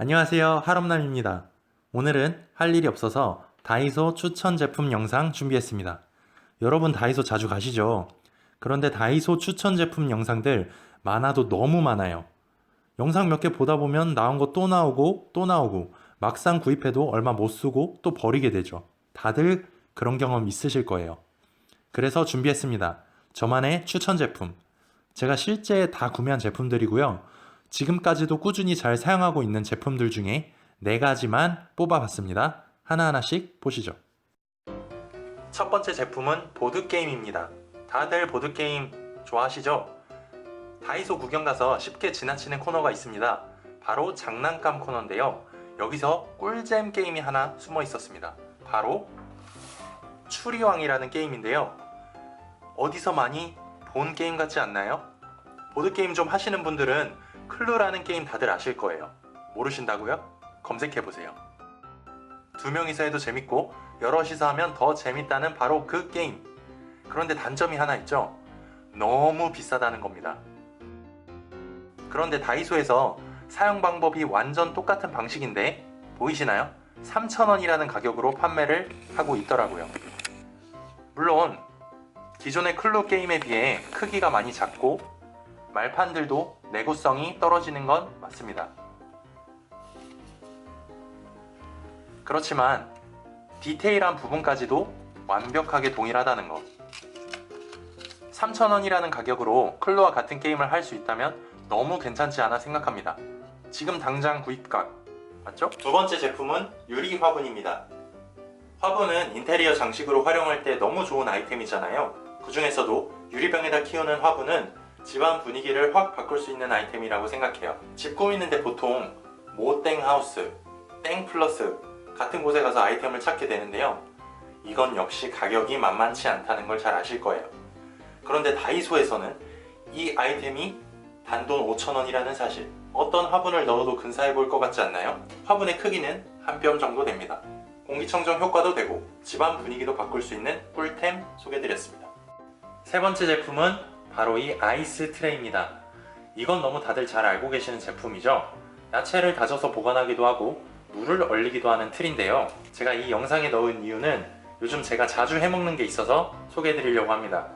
안녕하세요. 하럼남입니다. 오늘은 할 일이 없어서 다이소 추천 제품 영상 준비했습니다. 여러분 다이소 자주 가시죠? 그런데 다이소 추천 제품 영상들 많아도 너무 많아요. 영상 몇 개 보다 보면 나온 거 또 나오고 또 나오고 막상 구입해도 얼마 못 쓰고 또 버리게 되죠. 다들 그런 경험 있으실 거예요. 그래서 준비했습니다. 저만의 추천 제품. 제가 실제 다 구매한 제품들이고요. 지금까지도 꾸준히 잘 사용하고 있는 제품들 중에 네 가지만 뽑아봤습니다. 하나하나씩 보시죠. 첫 번째 제품은 보드게임입니다. 다들 보드게임 좋아하시죠? 다이소 구경 가서 쉽게 지나치는 코너가 있습니다. 바로 장난감 코너인데요. 여기서 꿀잼 게임이 하나 숨어 있었습니다. 바로 추리왕이라는 게임인데요. 어디서 많이 본 게임 같지 않나요? 보드게임 좀 하시는 분들은 클루라는 게임 다들 아실 거예요. 모르신다고요? 검색해보세요. 두 명이서 해도 재밌고 여럿이서 하면 더 재밌다는 바로 그 게임. 그런데 단점이 하나 있죠. 너무 비싸다는 겁니다. 그런데 다이소에서 사용 방법이 완전 똑같은 방식인데 보이시나요? 3,000원이라는 가격으로 판매를 하고 있더라고요. 물론 기존의 클루 게임에 비해 크기가 많이 작고 말판들도 내구성이 떨어지는 건 맞습니다. 그렇지만 디테일한 부분까지도 완벽하게 동일하다는 것. 3,000원이라는 가격으로 클로와 같은 게임을 할 수 있다면 너무 괜찮지 않아 생각합니다. 지금 당장 구입각. 맞죠? 두 번째 제품은 유리 화분입니다. 화분은 인테리어 장식으로 활용할 때 너무 좋은 아이템이잖아요. 그 중에서도 유리병에다 키우는 화분은 집안 분위기를 확 바꿀 수 있는 아이템이라고 생각해요. 집 꾸미는데 보통 모땡 하우스, 땡 플러스 같은 곳에 가서 아이템을 찾게 되는데요. 이건 역시 가격이 만만치 않다는 걸 잘 아실 거예요. 그런데 다이소에서는 이 아이템이 단돈 5,000원이라는 사실. 어떤 화분을 넣어도 근사해 보일 것 같지 않나요? 화분의 크기는 한 뼘 정도 됩니다. 공기청정 효과도 되고 집안 분위기도 바꿀 수 있는 꿀템 소개드렸습니다. 세 번째 제품은 바로 이 아이스 트레이입니다. 이건 너무 다들 잘 알고 계시는 제품이죠. 야채를 다져서 보관하기도 하고 물을 얼리기도 하는 틀인데요. 제가 이 영상에 넣은 이유는 요즘 제가 자주 해먹는 게 있어서 소개해드리려고 합니다.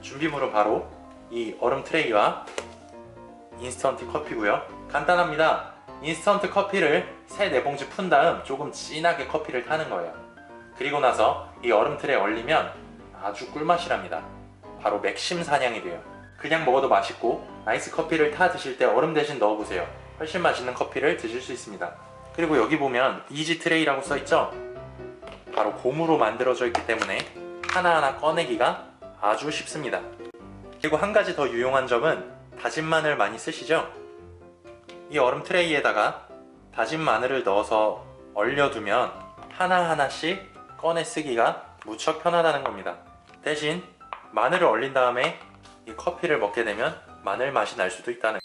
준비물은 바로 이 얼음 트레이와 인스턴트 커피고요. 간단합니다. 인스턴트 커피를 3, 4봉지 푼 다음 조금 진하게 커피를 타는 거예요. 그리고 나서 이 얼음 틀에 얼리면 아주 꿀맛이랍니다. 바로 맥심 사냥이 돼요. 그냥 먹어도 맛있고 아이스 커피를 타 드실 때 얼음 대신 넣어보세요. 훨씬 맛있는 커피를 드실 수 있습니다. 그리고 여기 보면 이지 트레이라고 써있죠? 바로 고무로 만들어져 있기 때문에 하나하나 꺼내기가 아주 쉽습니다. 그리고 한 가지 더 유용한 점은 다진 마늘 많이 쓰시죠? 이 얼음 트레이에다가 다진 마늘을 넣어서 얼려두면 하나하나씩 꺼내 쓰기가 무척 편하다는 겁니다. 대신 마늘을 얼린 다음에 이 커피를 먹게 되면 마늘 맛이 날 수도 있다는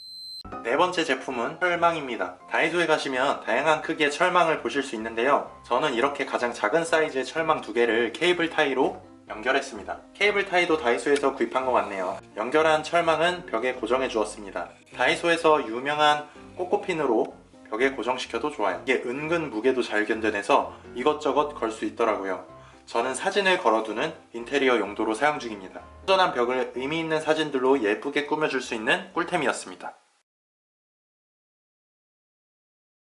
네 번째 제품은 철망입니다. 다이소에 가시면 다양한 크기의 철망을 보실 수 있는데요. 저는 이렇게 가장 작은 사이즈의 철망 두 개를 케이블 타이로 연결했습니다. 케이블 타이도 다이소에서 구입한 것 같네요. 연결한 철망은 벽에 고정해 주었습니다. 다이소에서 유명한 꼬꼬핀으로 벽에 고정시켜도 좋아요. 이게 은근 무게도 잘 견뎌내서 이것저것 걸 수 있더라고요. 저는 사진을 걸어두는 인테리어 용도로 사용 중입니다. 허전한 벽을 의미 있는 사진들로 예쁘게 꾸며줄 수 있는 꿀템이었습니다.